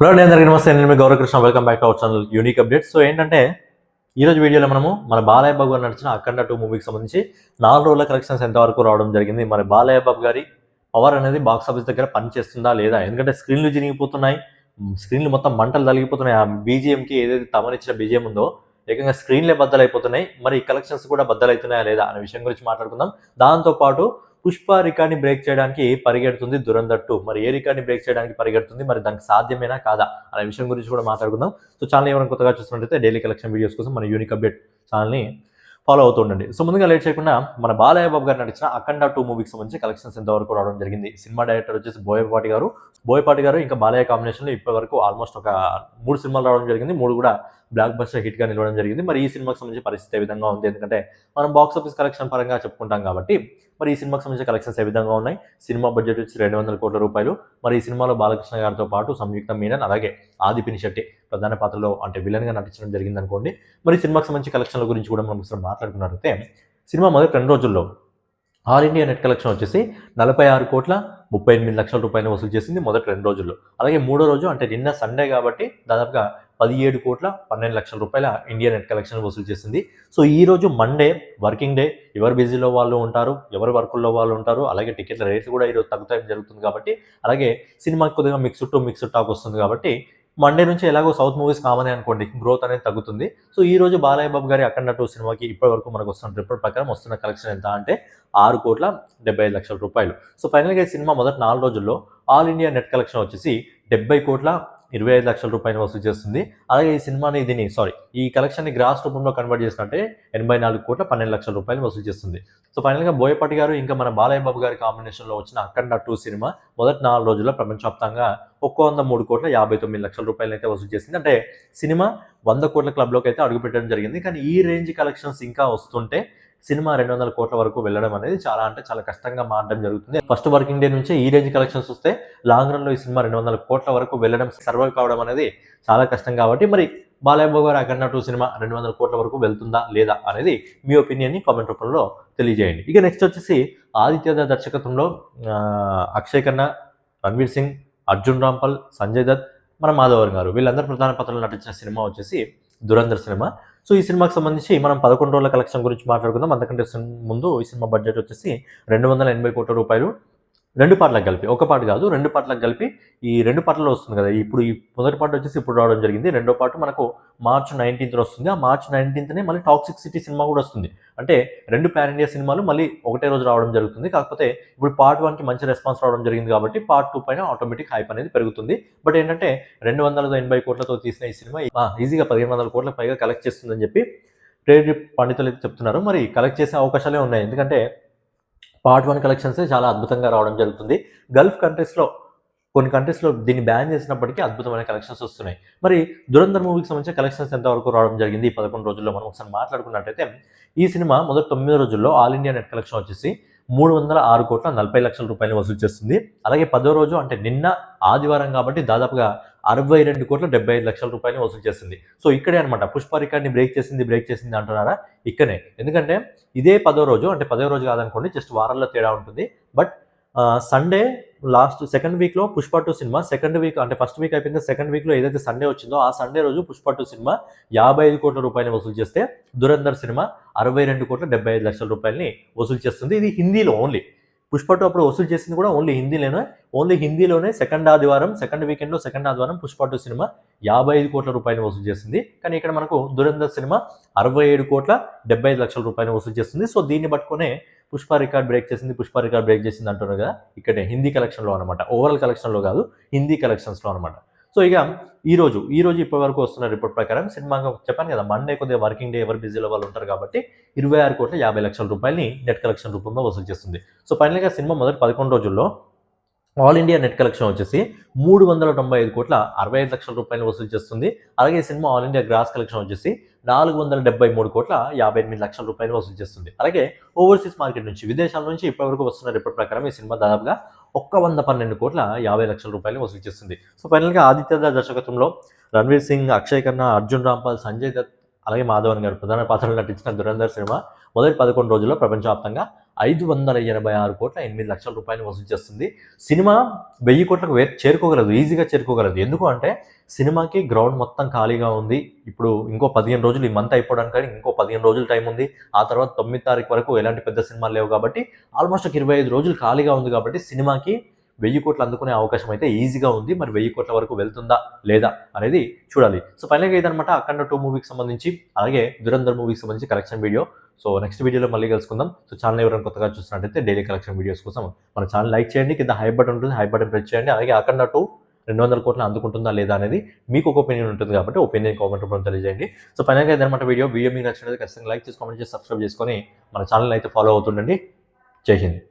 Hello అండి అందరికీ నమస్తే. నేను మీ Gauravakrishna. Welcome back to our channel unique updates so ఏంటంటే ఈ రోజు వీడియోలో మనము మన బాలయ్య బాబు గారు నడిచిన అఖండ టూ మూవీకి సంబంధించి నాలుగు రోజుల కలెక్షన్స్ ఎంతవరకు రావడం జరిగింది. మరి బాలయ్య బాబు గారి పవర్ అనేది బాక్స్ ఆఫీస్ దగ్గర పనిచేస్తుందా లేదా? ఎందుకంటే స్క్రీన్లు జరిగిపోతున్నాయి స్క్రీన్లు మొత్తం మంటలు తలిగిపోతున్నాయి. ఆ బీజిఎంకి ఏదైతే తమనిచ్చిన బీజిఎం ఉందో ఏకంగా స్క్రీన్లే బద్దలైపోతున్నాయి. మరి కలెక్షన్స్ కూడా బద్దలవుతున్నాయా లేదా అనే విషయం గురించి మాట్లాడుకుందాం. దాంతోపాటు పుష్ప రికార్డ్ని బ్రేక్ చేయడానికి పరిగెడుతుంది దురందట్టు మరి ఏ రికార్డ్ని బ్రేక్ చేయడానికి పరిగెడుతుంది? మరి దానికి సాధ్యమేనా కాదా? అనే విషయం గురించి కూడా మాట్లాడుకుందాం. సో ఛానల్ ఎవరైనా కొత్తగా చూస్తున్నట్టయితే డైలీ కలెక్షన్ వీడియోస్ కోసం మన యూనిక్ అప్డేట్ ఛానల్ని ఫాలో అవుతూ ఉండండి. సో ముందుగా లేట్ చేయకుండా మన బాలయ్య బాబు గారు నడిచిన అఖండ టూ మూవీకి సంబంధించి కలెక్షన్స్ ఎంతవరకు రావడం జరిగింది? సినిమా డైరెక్టర్ వచ్చేసి బోయపాటి గారు. బోయపాటి గారు ఇంకా బాలయ్య కాంబినేషన్లో ఇప్పటి వరకు ఆల్మోస్ట్ ఒక మూడు సినిమాలు రావడం జరిగింది. మూడు కూడా బ్లాక్ బస్టర్ హిట్గా నిలవడం జరిగింది. మరి ఈ సినిమాకి సంబంధించిన పరిస్థితి ఏ విధంగా ఉంది? ఎందుకంటే మనం బాక్స్ ఆఫీస్ కలెక్షన్ పరంగా చెప్పుకుంటాం కాబట్టి మరి ఈ సినిమాకి సంబంధించిన కలెక్షన్స్ ఏ విధంగా ఉన్నాయి? సినిమా బడ్జెట్ వచ్చి రెండు వందల కోట్ల రూపాయలు. మరి ఈ సినిమాలో బాలకృష్ణ గారితో పాటు సంయుక్త మీనన్ అలాగే ఆదిపిని శెట్టి ప్రధాన పాత్రలో అంటే విలన్గా నటించడం జరిగింది అనుకోండి మరి సినిమాకి సంబంధించి కలెక్షన్ల గురించి కూడా మనం ఒకసారి మాట్లాడుకున్నట్లయితే సినిమా మొదటి రెండు రోజుల్లో ఆల్ ఇండియా నెట్ కలెక్షన్ వచ్చేసి నలభై ఆరు కోట్ల ముప్పై ఎనిమిది లక్షల రూపాయలు వసూలు చేసింది మొదటి రెండు రోజుల్లో. అలాగే మూడో రోజు అంటే నిన్న సండే కాబట్టి దాదాపుగా పదిహేడు కోట్ల పన్నెండు లక్షల రూపాయల ఇండియా నెట్ కలెక్షన్ వసూలు చేసింది. సో ఈ రోజు మండే వర్కింగ్ డే ఎవరు బిజీలో వాళ్ళు ఉంటారు ఎవరు వర్కుల్లో వాళ్ళు ఉంటారు అలాగే టికెట్ల రేట్లు కూడా ఈరోజు తగ్గుతాయి జరుగుతుంది కాబట్టి అలాగే సినిమాకి కొద్దిగా మిక్స్డ్ టు మిక్స్డ్ టాక్ వస్తుంది కాబట్టి మండే నుంచి ఎలాగో సౌత్ మూవీస్ కామనే అనుకోండి గ్రోత్ అనేది తగ్గుతుంది. సో ఈ రోజు బాలయ్య బాబు గారి అఖండ టూ సినిమాకి ఇప్పటి వరకు మనకు వస్తున్న రిపోర్ట్ ప్రకారం వస్తున్న కలెక్షన్ ఎంత అంటే ఆరు కోట్ల డెబ్బై లక్షల రూపాయలు. సో ఫైనల్గా ఈ సినిమా మొదటి నాలుగు రోజుల్లో ఆల్ ఇండియా నెట్ కలెక్షన్ వచ్చేసి డెబ్బై కోట్ల ఇరవై ఐదు లక్షల రూపాయలు వసూలు చేస్తుంది. అలాగే ఈ సినిమాని దీని సారీ ఈ కలెక్షన్ని గ్రాస్ రూపంలో కన్వర్ట్ చేసినట్టే ఎనభై నాలుగు కోట్ల పన్నెండు లక్షల రూపాయలు వసూలు చేస్తుంది. సో ఫైనల్గా బోయపాటి గారు ఇంకా మన బాలయ్య బాబు గారి కాంబినేషన్లో వచ్చిన అఖండ టూ సినిమా మొదటి నాలుగు రోజుల్లో ప్రపంచవ్యాప్తంగా ఒక్క వంద మూడు కోట్ల యాభై తొమ్మిది లక్షల రూపాయలు అయితే వసూలు చేసింది. అంటే సినిమా వంద కోట్ల క్లబ్లోకి అయితే అడుగుపెట్టడం జరిగింది. కానీ ఈ రేంజ్ కలెక్షన్స్ ఇంకా వస్తుంటే సినిమా రెండు వందల కోట్ల వరకు వెళ్ళడం అనేది చాలా అంటే చాలా కష్టంగా మారడం జరుగుతుంది. ఫస్ట్ వర్కింగ్ డే నుంచే ఈ రేంజ్ కలెక్షన్స్ వస్తే లాంగ్ రన్లో ఈ సినిమా రెండు వందల కోట్ల వరకు వెళ్ళడం సర్వైవ్ కావడం అనేది చాలా కష్టం కాబట్టి మరి బాలయ్య గారు అఖండ టూ సినిమా రెండు వందల కోట్ల వరకు వెళ్తుందా లేదా అనేది మీ ఒపీనియన్ని కామెంట్ రూపంలో తెలియజేయండి. ఇక నెక్స్ట్ వచ్చేసి ఆదిత్య దర్శకత్వంలో అక్షయ్ ఖన్నా రణ్వీర్ సింగ్ అర్జున్ రాంపల్ సంజయ్ దత్ మన మాధవన్ గారు. వీళ్ళందరూ ప్రధాన పాత్రలు నటించిన సినిమా వచ్చేసి దురంధర్ సినిమా. సో ఈ సినిమాకి సంబంధించి మనం పదకొండు రోజుల కలెక్షన్ గురించి మాట్లాడుకుందాం. అంతకంటే ముందు ఈ సినిమా బడ్జెట్ వచ్చేసి రెండు వందల ఎనభై కోట్ల రూపాయలు. రెండు పాటలకు కలిపి ఒక పాట కాదు రెండు పాటలకు కలిపి ఈ రెండు పాటలు వస్తుంది కదా. ఇప్పుడు ఈ మొదటి పాట వచ్చేసి ఇప్పుడు రావడం జరిగింది. రెండో పాట మనకు మార్చ్ నైన్టీన్త్ వస్తుంది. ఆ మార్చ్ నైన్టీన్త్నే మళ్ళీ టాక్సిక్ సిటీ సినిమా కూడా వస్తుంది. అంటే రెండు ప్యాన్ ఇండియా సినిమాలు మళ్ళీ ఒకటే రోజు రావడం జరుగుతుంది. కాకపోతే ఇప్పుడు పార్ట్ వన్కి మంచి రెస్పాన్స్ రావడం జరిగింది కాబట్టి పార్ట్ టూ పైన ఆటోమేటిక్ హైప్ అనేది పెరుగుతుంది. బట్ ఏంటంటే రెండు వందల ఎనభై కోట్లతో తీసిన ఈ సినిమా ఈజీగా పదిహేను వందల కోట్ల పైగా కలెక్ట్ చేస్తుందని చెప్పి ట్రేడ్ పండితులు అయితే చెప్తున్నారు. మరి కలెక్ట్ చేసే అవకాశాలే ఉన్నాయి. ఎందుకంటే పార్ట్ వన్ కలెక్షన్స్ చాలా అద్భుతంగా రావడం జరుగుతుంది. గల్ఫ్ కంట్రీస్లో కొన్ని కంట్రీస్లో దీన్ని బ్యాన్ చేసినప్పటికీ అద్భుతమైన కలెక్షన్స్ వస్తున్నాయి. మరి దురంధర్ మూవీకి సంబంధించిన కలెక్షన్స్ ఎంతవరకు రావడం జరిగింది? ఈ పదకొండు రోజుల్లో మనం ఒకసారి మాట్లాడుకున్నట్టయితే ఈ సినిమా మొదటి తొమ్మిది రోజుల్లో ఆల్ ఇండియా నెట్ కలెక్షన్ వచ్చేసి మూడు వందల ఆరు కోట్ల నలభై లక్షల రూపాయలు వసూలు చేస్తుంది. అలాగే పదో రోజు అంటే నిన్న ఆదివారం కాబట్టి దాదాపుగా అరవై రెండు కోట్ల డెబ్బై ఐదు లక్షల రూపాయలు వసూలు చేస్తుంది. సో ఇక్కడే అనమాట పుష్ప రికార్డ్ని బ్రేక్ చేసింది బ్రేక్ చేసింది అంటున్నారా? ఇక్కడే ఎందుకంటే ఇదే పదో రోజు అంటే పదో రోజు కాదనుకోండి జస్ట్ వారాల్లో తేడా ఉంటుంది. బట్ సండే లాస్ట్ సెకండ్ వీక్లో Pushpa two cinema second week అంటే ఫస్ట్ వీక్ అయిపోయింది సెకండ్ వీక్లో ఏదైతే సండే వచ్చిందో ఆ సండే రోజు పుష్ప టూ సినిమా యాభై ఐదు కోట్ల రూపాయలు వసూలు చేస్తే దురంధర్ సినిమా అరవై రెండు కోట్ల డెబ్బై ఐదు లక్షల రూపాయలని వసూలు చేస్తుంది. ఇది హిందీలో ఓన్లీ పుష్ప టూ అప్పుడు వసూలు చేసింది కూడా ఓన్లీ హిందీలోనే. ఓన్లీ హిందీలోనే సెకండ్ ఆదివారం సెకండ్ వీకెండ్లో సెకండ్ ఆదివారం పుష్ప టూ సినిమా యాభై ఐదు కోట్ల రూపాయలు వసూలు చేసింది. కానీ ఇక్కడ మనకు దురంధర్ సినిమా అరవై ఏడు కోట్ల డెబ్బై ఐదు లక్షల రూపాయలు వసూలు చేస్తుంది. సో దీన్ని పట్టుకునే పుష్ప రికార్డ్ బ్రేక్ చేసింది పుష్ప రికార్డ్ బ్రేక్ చేసింది అంటున్నారు కదా. ఇక్కడ హిందీ కలెక్షన్లో అనమాట ఓవరాల్ కలెక్షన్లో కాదు హిందీ కలెక్షన్స్లో అనమాట సో ఇక ఈరోజు ఈరోజు ఈ రోజు ఇప్పటి వరకు వస్తున్న రిపోర్ట్ ప్రకారం సినిమా చెప్పాను కదా మండే కొద్దిగా వర్కింగ్ డే ఎవరు బిజీలో వాళ్ళు ఉంటారు కాబట్టి ఇరవై ఆరు కోట్ల యాభై లక్షల రూపాయలని నెట్ కలెక్షన్ రూపంలో వసూలు చేస్తుంది. సో ఫైనల్గా సినిమా మొదటి పదకొండు రోజుల్లో ఆల్ ఇండియా నెట్ కలెక్షన్ వచ్చేసి మూడు వందల తొంభై ఐదు కోట్ల అరవై ఐదు లక్షల రూపాయలు వసూలు చేస్తుంది. అలాగే cinema all India gross collection వచ్చేసి నాలుగు వందల డెబ్బై మూడు కోట్ల యాభై ఎనిమిది లక్షల రూపాయలు వసూలు చేస్తుంది. అలాగే ఓవర్సీస్ మార్కెట్ నుంచి విదేశాల నుంచి ఇప్పటివరకు వస్తున్న రిపోర్ట్ ప్రకారం ఈ సినిమా దాదాపుగా ఒక్క వంద పన్నెండు కోట్ల యాభై లక్షల రూపాయలు వసూలు చేస్తుంది. సో ఫైనల్గా ఆదిత్య దర్శకత్వంలో రణ్వీర్ సింగ్ అక్షయ్ కన్నా అర్జున్ రాంపాల్ సంజయ్ దత్ అలాగే మాధవన్ గారు ప్రధాన పాత్రలు నటించిన దురంధర్ సినిమా మొదటి పదకొండు రోజుల్లో ప్రపంచవ్యాప్తంగా ఐదు వందల ఎనభై ఆరు కోట్ల ఎనిమిది లక్షల రూపాయలు వసూలు చేస్తుంది. సినిమా వెయ్యి కోట్లకు వే చేరుకోగలదు ఈజీగా చేరుకోగలదు. ఎందుకు అంటే సినిమాకి గ్రౌండ్ మొత్తం ఖాళీగా ఉంది. ఇప్పుడు ఇంకో పదిహేను రోజులు ఈ మంత్ అయిపోవడానికి కానీ ఇంకో పదిహేను రోజులు టైం ఉంది. ఆ తర్వాత తొమ్మిది తారీఖు వరకు ఎలాంటి పెద్ద సినిమాలు లేవు కాబట్టి ఆల్మోస్ట్ ఒక ఇరవై ఐదు రోజులు ఖాళీగా ఉంది కాబట్టి సినిమాకి వెయ్యి కోట్లు అందుకునే అవకాశం అయితే ఈజీగా ఉంది. మరి వెయ్యి కోట్ల వరకు వెళ్తుందా? లేదా? అనేది చూడాలి. సో ఫైనల్గా ఇదనమాట అఖండ టూ మూవీకి సంబంధించి అలాగే దురంధర్ మూవీకి సంబంధించి కలెక్షన్ వీడియో సో నెక్స్ట్ వీడియోలో మళ్ళీ కలుసుకుందాం. సో ఛానల్ ఎవరైనా కొత్తగా చూసినట్టయితే డైలీ కలెక్షన్ వీడియోస్ కోసం మన ఛానల్ లైక్ చేయండి. కింద హై బటన్ ఉంటుంది. హై బటన్ ప్రెస్ చేయండి. అలాగే అఖండ టూ రెండు వందల కోట్లు అందుకుంటుందా లేదా అనేది మీకు ఒక ఒపీనియన్ ఉంటుంది కాబట్టి ఒపీనియన్ కామెంట్ రూపంలో తెలియజేయండి. సో ఫైనల్గా ఇదనమాట వీడియో వీడియో మీకు నచ్చినది ఖచ్చితంగా లైక్ చేసి కామెంట్ చేసి సబ్స్క్రైబ్ చేసుకొని మన ఛానల్ అయితే ఫాలో అవుతుండండి. జై హింద్.